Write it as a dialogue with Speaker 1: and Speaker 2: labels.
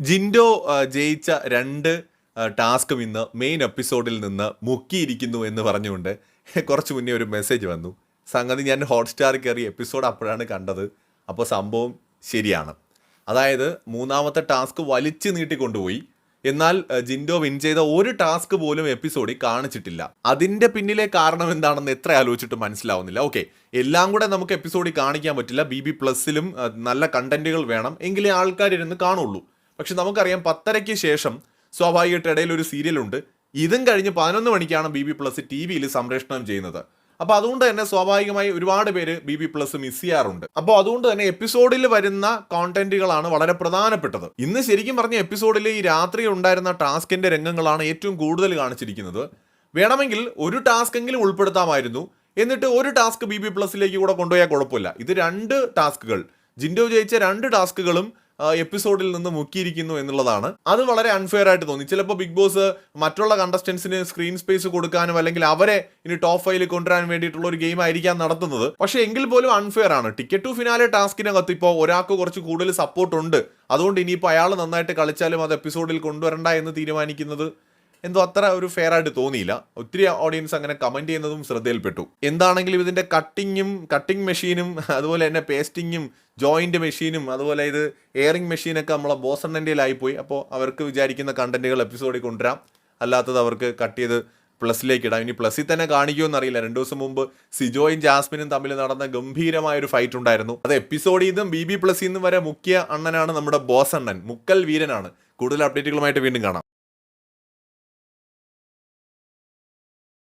Speaker 1: ജിൻഡോ ജയിച്ച രണ്ട് ടാസ്കും ഇന്ന് മെയിൻ എപ്പിസോഡിൽ നിന്ന് മുക്കിയിരിക്കുന്നു എന്ന് പറഞ്ഞുകൊണ്ട് കുറച്ച് മുന്നേ ഒരു മെസ്സേജ് വന്നു. സംഗതി ഞാൻ ഹോട്ട്സ്റ്റാർ കയറി എപ്പിസോഡ് അപ്പോഴാണ് കണ്ടത്. അപ്പോൾ സംഭവം ശരിയാണ്. അതായത് മൂന്നാമത്തെ ടാസ്ക് വലിച്ചു നീട്ടിക്കൊണ്ടുപോയി. എന്നാൽ ജിൻഡോ വിൻ ചെയ്ത ഒരു ടാസ്ക് പോലും എപ്പിസോഡിൽ കാണിച്ചിട്ടില്ല. അതിന്റെ പിന്നിലെ കാരണം എന്താണെന്ന് എത്ര ആലോചിച്ചിട്ട് മനസ്സിലാവുന്നില്ല. ഓക്കെ എല്ലാം കൂടെ നമുക്ക് എപ്പിസോഡിൽ കാണിക്കാൻ പറ്റില്ല. ബി ബി പ്ലസിലും നല്ല കണ്ടന്റുകൾ വേണം. എങ്കിലേ ആൾക്കാരിരുന്ന് കാണുള്ളൂ. പക്ഷെ നമുക്കറിയാം പത്തരയ്ക്ക് ശേഷം സ്വാഭാവികമായിട്ട് ഇടയിൽ ഒരു സീരിയലുണ്ട് ഇതും കഴിഞ്ഞ് പതിനൊന്ന് മണിക്കാണ് ബി ബി പ്ലസ് ടി വിയിൽ സംപ്രേഷണം ചെയ്യുന്നത്. അപ്പോൾ അതുകൊണ്ട് തന്നെ സ്വാഭാവികമായി ഒരുപാട് പേര് ബി ബി പ്ലസ് മിസ് ചെയ്യാറുണ്ട്. അപ്പോൾ അതുകൊണ്ട് തന്നെ എപ്പിസോഡിൽ വരുന്ന കോണ്ടന്റുകളാണ് വളരെ പ്രധാനപ്പെട്ടത്. ഇന്ന് ശരിക്കും പറഞ്ഞ എപ്പിസോഡിൽ ഈ രാത്രി ഉണ്ടായിരുന്ന ടാസ്കിന്റെ രംഗങ്ങളാണ് ഏറ്റവും കൂടുതൽ കാണിച്ചിരിക്കുന്നത്. വേണമെങ്കിൽ ഒരു ടാസ്ക് എങ്കിലും ഉൾപ്പെടുത്താമായിരുന്നു. എന്നിട്ട് ഒരു ടാസ്ക് ബി ബി പ്ലസിലേക്ക് കൂടെ കൊണ്ടുപോയാൽ കുഴപ്പമില്ല. ഇത് രണ്ട് ടാസ്കുകൾ. ജിൻഡോ ജയിച്ച രണ്ട് ടാസ്കുകളും എപ്പിസോഡിൽ നിന്ന് മുക്കിയിരിക്കുന്നു എന്നുള്ളതാണ്. അത് വളരെ അൺഫെയർ ആയിട്ട് തോന്നി. ചിലപ്പോൾ ബിഗ് ബോസ് മറ്റുള്ള കണ്ടസ്റ്റൻസിന് സ്ക്രീൻ സ്പേസ് കൊടുക്കാനും അല്ലെങ്കിൽ അവരെ ഇനി ടോപ്പ് ഫൈവിൽ കൊണ്ടുവരാൻ വേണ്ടിയിട്ടുള്ള ഒരു ഗെയിം ആയിരിക്കാം നടത്തുന്നത്. പക്ഷേ എങ്കിൽ പോലും അൺഫെയർ ആണ്. ടിക്കറ്റ് ടു ഫിനാലെ ടാസ്കിനകത്ത് ഇപ്പോൾ ഒരാൾക്ക് കുറച്ച് കൂടുതൽ സപ്പോർട്ട് ഉണ്ട്. അതുകൊണ്ട് ഇനിയിപ്പോൾ അയാൾ നന്നായിട്ട് കളിച്ചാലും അത് എപ്പിസോഡിൽ കൊണ്ടുവരണ്ട എന്ന് തീരുമാനിക്കുന്നത് എന്തോ അത്ര ഒരു ഫെയർ ആയിട്ട് തോന്നിയില്ല. ഒത്തിരി ഓഡിയൻസ് അങ്ങനെ കമന്റ് ചെയ്യുന്നതും ശ്രദ്ധയിൽപ്പെട്ടു. എന്താണെങ്കിലും ഇതിന്റെ കട്ടിങ്ങും കട്ടിംഗ് മെഷീനും അതുപോലെ തന്നെ പേസ്റ്റിങ്ങും ജോയിന്റ് മെഷീനും അതുപോലെ ഇത് എയറിംഗ് മെഷീനൊക്കെ നമ്മളെ ബോസണ്ണന്റെയിലായിപ്പോയി അപ്പോൾ അവർക്ക് വിചാരിക്കുന്ന കണ്ടന്റുകൾ എപ്പിസോഡിൽ കൊണ്ടുവരാം. അല്ലാത്തത് അവർക്ക് കട്ട് ചെയ്ത് പ്ലസിലേക്ക് ഇടാം. ഇനി പ്ലസിൽ തന്നെ കാണിക്കുമോ അറിയില്ല രണ്ടു ദിവസം മുമ്പ് സിജോയും ജാസ്മിനും തമ്മിൽ നടന്ന ഗംഭീരമായ ഒരു ഫൈറ്റ് ഉണ്ടായിരുന്നു. അത് എപ്പിസോഡിൽ നിന്നും ബി ബി പ്ലസിൽ നിന്നും വരെ മുഖ്യ അണ്ണനാണ് നമ്മുടെ ബോസ് അണ്ണൻ. മുക്കൽ വീരനാണ്. കൂടുതൽ അപ്ഡേറ്റുകളുമായിട്ട് വീണ്ടും കാണാം.